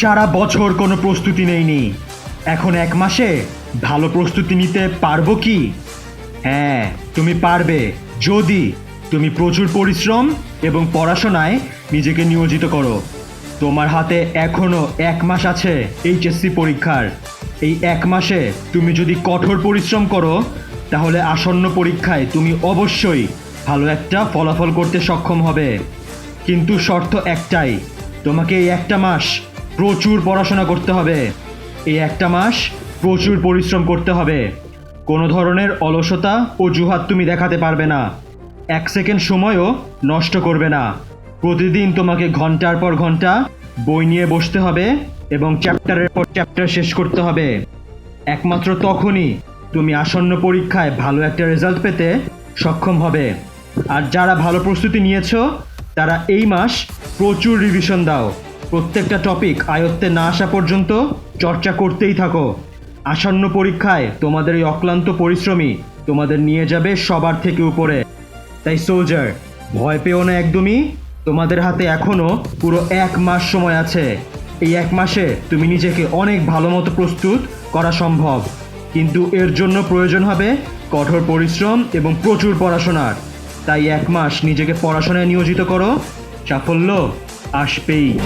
সারা বছর কোনো প্রস্তুতি নেইনি। এখন এক মাসে ভালো প্রস্তুতি নিতে পারব কি? হ্যাঁ তুমি পারবে। যদি তুমি প্রচুর পরিশ্রম এবং পড়াশোনায় নিজেকে নিয়োজিত করো। তোমার হাতে এখনও এক মাস আছে এইচএসসি পরীক্ষার। এই এক মাসে তুমি যদি কঠোর পরিশ্রম করো, তাহলে আসন্ন পরীক্ষায় তুমি অবশ্যই ভালো একটা ফলাফল করতে সক্ষম হবে। কিন্তু শর্ত একটাই, তোমাকে এই একটা মাস প্রচুর পড়াশোনা করতে হবে। এই একটা মাস প্রচুর পরিশ্রম করতে হবে। কোনো ধরনের অলসতা অজুহাত তুমি দেখাতে পারবে না। এক সেকেন্ড সময়ও নষ্ট করবে না। প্রতিদিন তোমাকে ঘণ্টার পর ঘণ্টা বই নিয়ে বসতে হবে এবং চ্যাপ্টারের পর চ্যাপ্টার শেষ করতে হবে। একমাত্র তখনই তুমি আসন্ন পরীক্ষায় ভালো একটা রেজাল্ট পেতে সক্ষম হবে। আর যারা ভালো প্রস্তুতি নিয়েছ, তারা এই মাস প্রচুর রিভিশন দাও। প্রত্যেকটা টপিক আয়ত্তে না আসা পর্যন্ত চর্চা করতেই থাকো। আসন্ন পরীক্ষায় তোমাদের এই অক্লান্ত পরিশ্রমী তোমাদের নিয়ে যাবে সবার থেকে উপরে। তাই সোলজার ভয় পেও না একদমই। তোমাদের হাতে এখনও পুরো এক মাস সময় আছে। এই এক মাসে তুমি নিজেকে অনেক ভালো মতো প্রস্তুত করা সম্ভব। কিন্তু এর জন্য প্রয়োজন হবে কঠোর পরিশ্রম এবং প্রচুর পড়াশোনার। তাই এক মাস নিজেকে পড়াশোনায় নিয়োজিত করো। সাফল্য Aspei.